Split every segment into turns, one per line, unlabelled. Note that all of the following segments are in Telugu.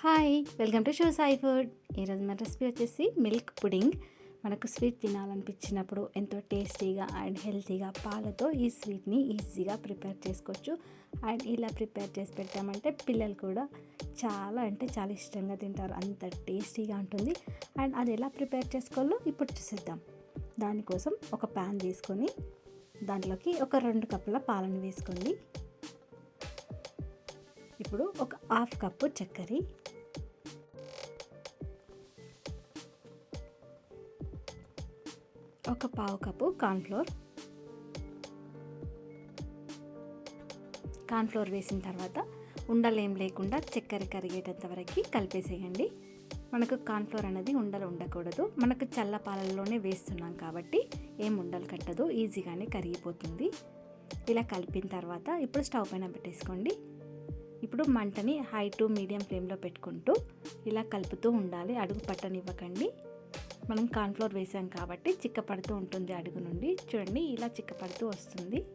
Hi welcome to show Sai food. ఈరోజు మన రెసిపీ వచ్చేసి మిల్క్ పుడింగ్. మనకు స్వీట్ తినాలనిపించినప్పుడు ఎంతో టేస్టీగా అండ్ హెల్తీగా పాలతో ఈ స్వీట్ని ఈజీగా ప్రిపేర్ చేసుకోవచ్చు. అండ్ ఇలా ప్రిపేర్ చేసి పెట్టామంటే పిల్లలు కూడా చాలా అంటే చాలా ఇష్టంగా తింటారు. అంత టేస్టీగా ఉంటుంది. అండ్ అది ఎలా ప్రిపేర్ చేసుకోవాలో ఇప్పుడు చూసేద్దాం. దానికోసం ఒక ప్యాన్ తీసుకొని దాంట్లోకి ఒక రెండు కప్పుల పాలను వేసుకోండి ఇప్పుడు ఒక హాఫ్ కప్పు చక్కెర ఒక పావు కప్పు కార్న్ఫ్లోర్. కార్న్ఫ్లోర్ వేసిన తర్వాత ఉండలేం లేకుండా చక్కెర కరిగేటంత వరకు కలిపేసేయండి. మనకు కార్న్ఫ్లోర్ అనేది ఉండలు ఉండకూడదు. మనకు చల్ల పాలల్లోనే వేస్తున్నాం కాబట్టి ఏం ఉండలు కట్టదు. ఈజీగానే కరిగిపోతుంది. ఇలా కలిపిన తర్వాత ఇప్పుడు స్టవ్ పైన పెట్టేసుకోండి. ఇప్పుడు మంటని హై టు మీడియం ఫ్లేమ్లో పెట్టుకుంటూ ఇలా కలుపుతూ ఉండాలి. అడుగు పట్టనివ్వకండి. మనం కార్న్ఫ్లోర్ వేసాం కాబట్టి చిక్కపడుతూ ఉంటుంది అడుగు నుండి. చూడండి ఇలా చిక్కపడుతూ వస్తుంది.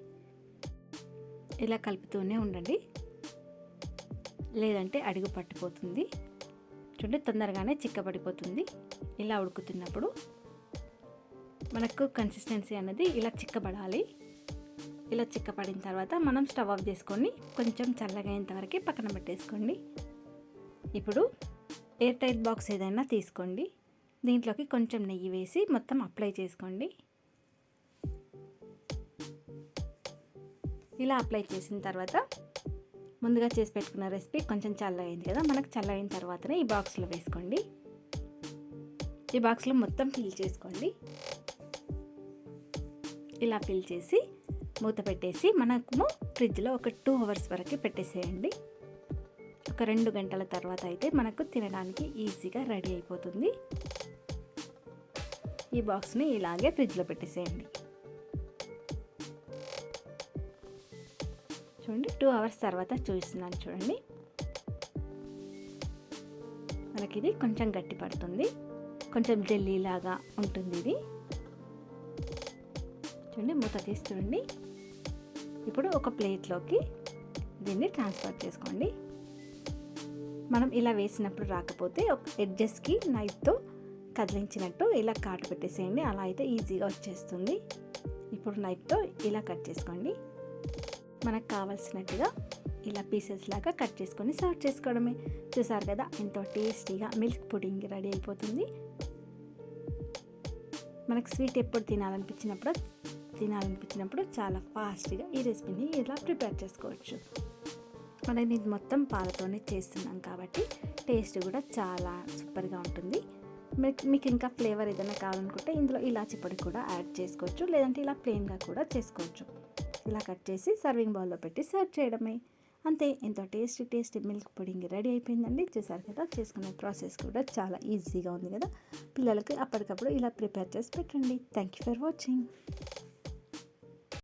ఇలా కలుపుతూనే ఉండండి. లేదంటే అడుగు పట్టిపోతుంది. చూడండి తొందరగానే చిక్కబడిపోతుంది. ఇలా ఉడుకుతున్నప్పుడు మనకు కన్సిస్టెన్సీ అనేది ఇలా చిక్కబడాలి. ఇలా చిక్కపడిన తర్వాత మనం స్టవ్ ఆఫ్ చేసుకొని కొంచెం చల్లగా వరకు పక్కన పెట్టేసుకోండి. ఇప్పుడు ఎయిర్ టైట్ బాక్స్ ఏదైనా తీసుకోండి. దీంట్లోకి కొంచెం నెయ్యి వేసి మొత్తం అప్లై చేసుకోండి. ఇలా అప్లై చేసిన తర్వాత ముందుగా చేసి పెట్టుకున్న రెసిపీ కొంచెం చల్లగైంది కదా మనకు చల్లగైన తర్వాతనే ఈ బాక్స్లో వేసుకోండి. ఈ బాక్స్లో మొత్తం ఫిల్ చేసుకోండి. ఇలా ఫిల్ చేసి మూత పెట్టేసి మనము ఫ్రిడ్జ్లో ఒక టూ అవర్స్ వరకు పెట్టేసేయండి. ఒక రెండు గంటల తర్వాత అయితే మనకు తినడానికి ఈజీగా రెడీ అయిపోతుంది. ఈ బాక్స్ని ఇలాగే ఫ్రిడ్జ్లో పెట్టేసేయండి. చూడండి టూ అవర్స్ తర్వాత చూస్తున్నాను చూడండి. మనకి ఇది కొంచెం గట్టి పడుతుంది. కొంచెం జెల్లీ లాగా ఉంటుంది ఇది. చూడండి మూత తీసి చూడండి. ఇప్పుడు ఒక ప్లేట్లోకి దీన్ని ట్రాన్స్ఫర్ చేసుకోండి. మనం ఇలా వేసినప్పుడు రాకపోతే ఒక ఎడ్జెస్కి నైఫ్తో కదిలించినట్టు ఇలా కాటు పెట్టేసేయండి. అలా అయితే ఈజీగా వచ్చేస్తుంది. ఇప్పుడు నైఫ్తో ఇలా కట్ చేసుకోండి. మనకు కావాల్సినట్టుగా ఇలా పీసెస్ లాగా కట్ చేసుకొని సర్వ్ చేసుకోవడమే. చూసారు కదా ఎంతో టేస్టీగా మిల్క్ పుడింగ్ రెడీ అయిపోతుంది. మనకు స్వీట్ ఎప్పుడు తినాలనిపించినప్పుడు తినాలనిపించినప్పుడు చాలా ఫాస్ట్గా ఈ రెసిపీని ఇలా ప్రిపేర్ చేసుకోవచ్చు. మనం ఇది మొత్తం పాలతోనే చేస్తున్నాం కాబట్టి టేస్ట్ కూడా చాలా సూపర్గా ఉంటుంది. మీకు ఇంకా ఫ్లేవర్ ఏదైనా కావాలనుకుంటే ఇందులో ఇలాచి పొడి కూడా యాడ్ చేసుకోవచ్చు. లేదంటే ఇలా ప్లెయిన్గా కూడా చేసుకోవచ్చు. ఇలా కట్ చేసి సర్వింగ్ బౌల్లో పెట్టి సర్వ్ చేయడమే. అంతే ఎంతో tasty tasty milk pudding ready అయిపోయిందండి. చూసారు కదా చేసుకునే ప్రాసెస్ కూడా చాలా ఈజీగా ఉంది కదా. పిల్లలకి అప్పటికప్పుడు ఇలా ప్రిపేర్ చేసి పెట్టండి. Thank you for watching.